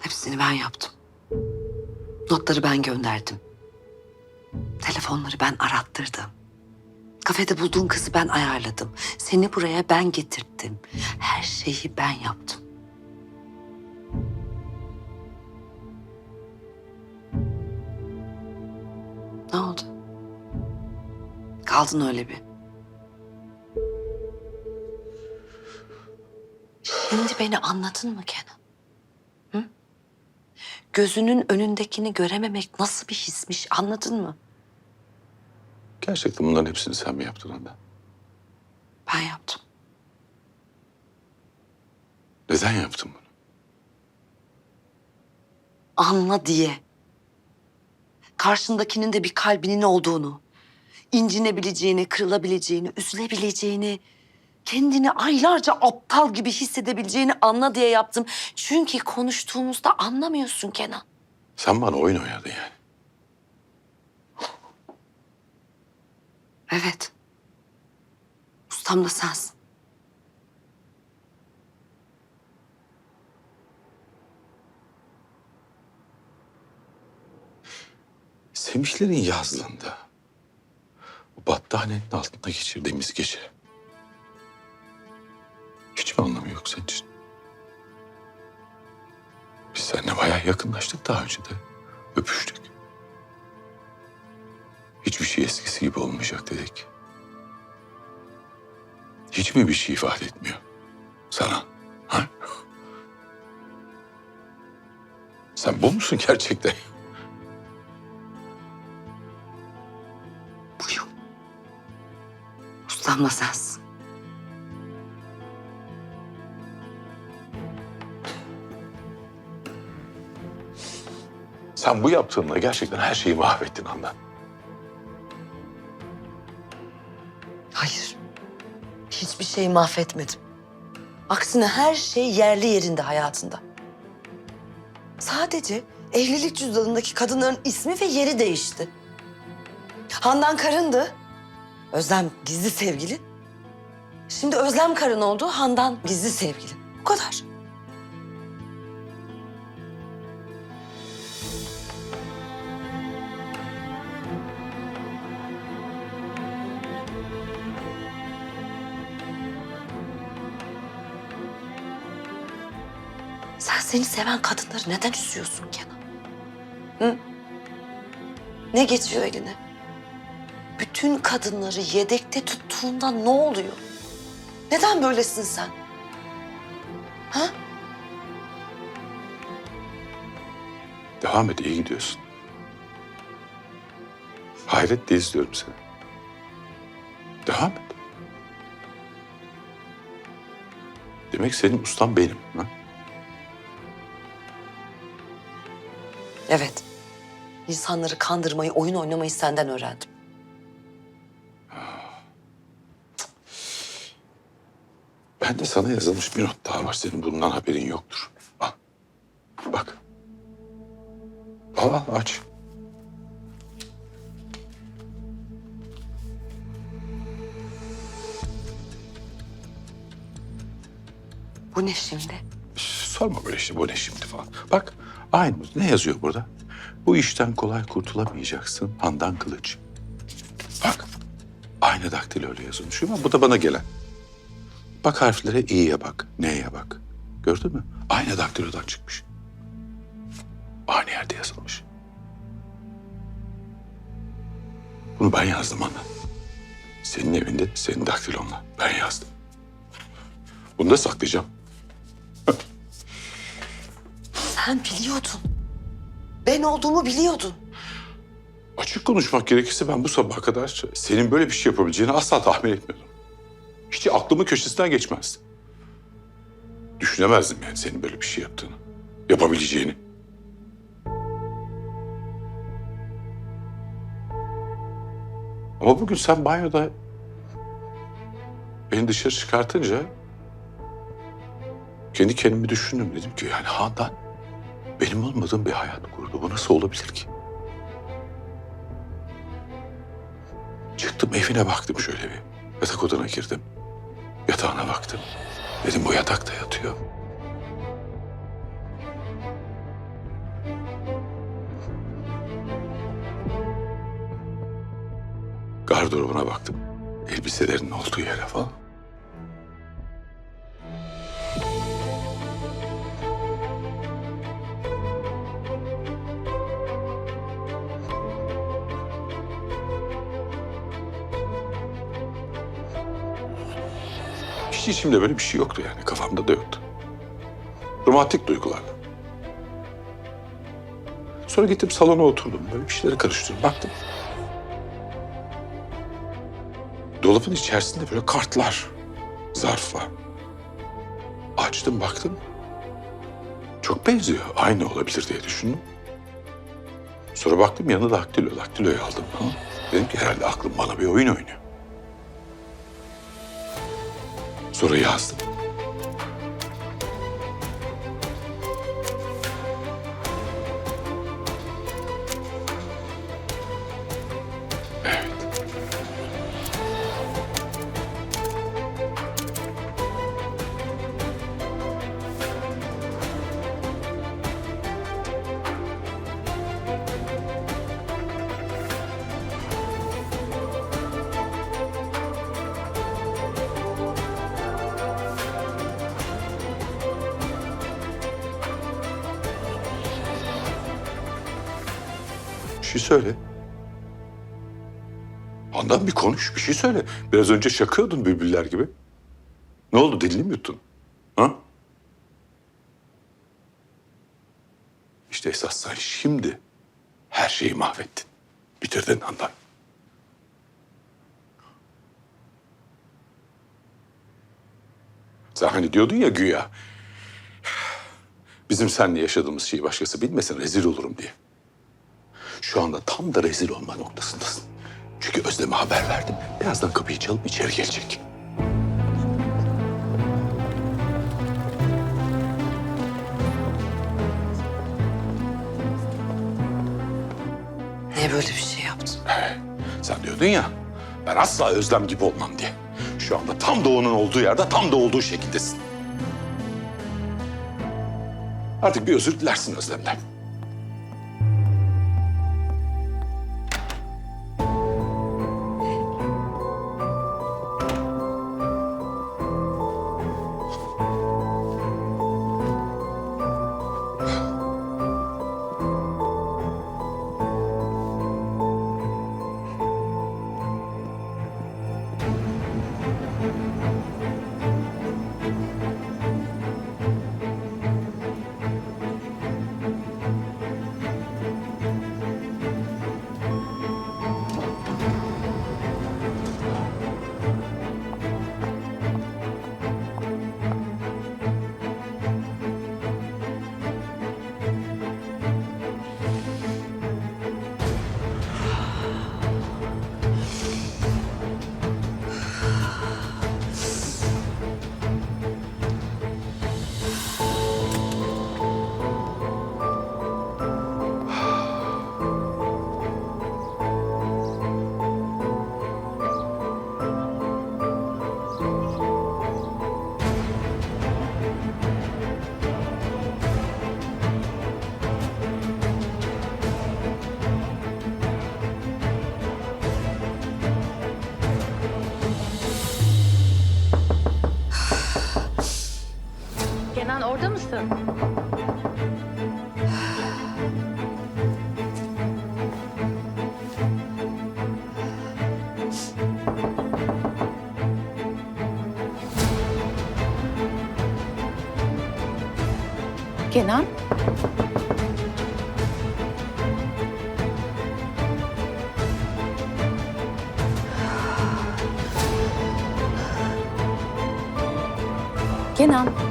Hepsini ben yaptım. Notları ben gönderdim. Telefonları ben arattırdım. Kafede bulduğun kızı ben ayarladım. Seni buraya ben getirttim. Her şeyi ben yaptım. Ne oldu? Kaldın öyle bir. Şimdi beni anladın mı Kenan? Gözünün önündekini görememek nasıl bir hismiş anladın mı? Gerçekten bunların hepsini sen mi yaptın Handan? Ben yaptım. Neden yaptın bunu? Anla diye. Karşındakinin de bir kalbinin olduğunu, incinebileceğini, kırılabileceğini, üzülebileceğini, kendini aylarca aptal gibi hissedebileceğini anla diye yaptım. Çünkü konuştuğumuzda anlamıyorsun Kenan. Sen bana oyun oynadın yani. Evet. Ustam da sensin. Sevinçlerin yazlığında. Battaniyenin altında geçirdiğimiz gece. Yakınlaştık daha önce de. Öpüştük. Hiçbir şey eskisi gibi olmayacak dedik. Hiç mi bir şey ifade etmiyor sana? Ha? Sen bu musun gerçekten? Buyum. Ustam da sensin. Sen bu yaptığınla gerçekten her şeyi mahvettin Handan. Hayır. Hiçbir şeyi mahvetmedim. Aksine her şey yerli yerinde hayatında. Sadece evlilik cüzdanındaki kadınların ismi ve yeri değişti. Handan karındı. Özlem gizli sevgili. Şimdi Özlem karın oldu, Handan gizli sevgili. Bu kadar. Seni seven kadınları neden üzüyorsun Kenan? Hı? Ne geçiyor eline? Bütün kadınları yedekte tuttuğunda ne oluyor? Neden böylesin sen? Ha? Devam et, iyi gidiyorsun. Hayretle izliyorum seni. Devam et. Demek senin ustan benim. Ha? Evet. İnsanları kandırmayı, oyun oynamayı senden öğrendim. Ben de sana yazılmış bir not daha var. Senin bundan haberin yoktur. Al. Bak. Al al aç. Bu ne şimdi? Sorma böyle işte bu ne şimdi falan. Bak aynı ne yazıyor burada? Bu işten kolay kurtulamayacaksın Handan Kılıç. Bak aynı daktilo öyle yazılmış ama bu da bana gelen. Bak harflere i'ye bak, n'ye bak. Gördün mü? Aynı daktilodan çıkmış. Aynı yerde yazılmış. Bunu ben yazdım Handan. Senin evinde, senin daktilonla. Ben yazdım. Bunu da saklayacağım. Sen biliyordun. Ben olduğumu biliyordun. Açık konuşmak gerekirse ben bu sabaha kadar senin böyle bir şey yapabileceğini asla tahmin etmiyordum. Hiç aklımın köşesinden geçmezdi. Düşünemezdim yani senin böyle bir şey yaptığını, yapabileceğini. Ama bugün sen banyoda beni dışarı çıkartınca kendi kendimi düşündüm. Dedim ki yani Handan benim olmadığım bir hayat kurdu. Bu nasıl olabilir ki? Çıktım evine baktım şöyle bir. Yatak odana girdim. Yatağına baktım. Dedim bu yatakta yatıyor. Gardırobuna baktım. Elbiselerin olduğu yere falan. Hiç içimde böyle bir şey yoktu yani. Kafamda da yoktu. Romantik duygularla. Sonra gittim salona oturdum. Böyle bir şeyleri karıştırdım. Baktım. Dolabın içerisinde böyle kartlar, zarf var. Açtım baktım. Çok benziyor. Aynı olabilir diye düşündüm. Sonra baktım yanında daktilo. Daktiloyu aldım. Ha? Dedim ki herhalde aklım bana bir oyun oynuyor. Sonra yazdım. Şey söyle. Handan bir konuş, bir şey söyle. Biraz önce şakıyordun bülbüller gibi. Ne oldu, dilini mi yuttun? Ha? İşte esas sen şimdi her şeyi mahvettin. Bitirdin Handan. Sen hani diyordun ya güya... ...bizim seninle yaşadığımız şeyi başkası bilmesin rezil olurum diye. Şu anda tam da rezil olma noktasındasın. Çünkü Özlem'e haber verdim. Birazdan kapıyı çalıp içeri gelecek. Niye böyle bir şey yaptın? Sen diyordun ya, ben asla Özlem gibi olmam diye. Şu anda tam da onun olduğu yerde, tam da olduğu şekildesin. Artık bir özür dilersin Özlem'den. Orada mısın? Kenan? Kenan.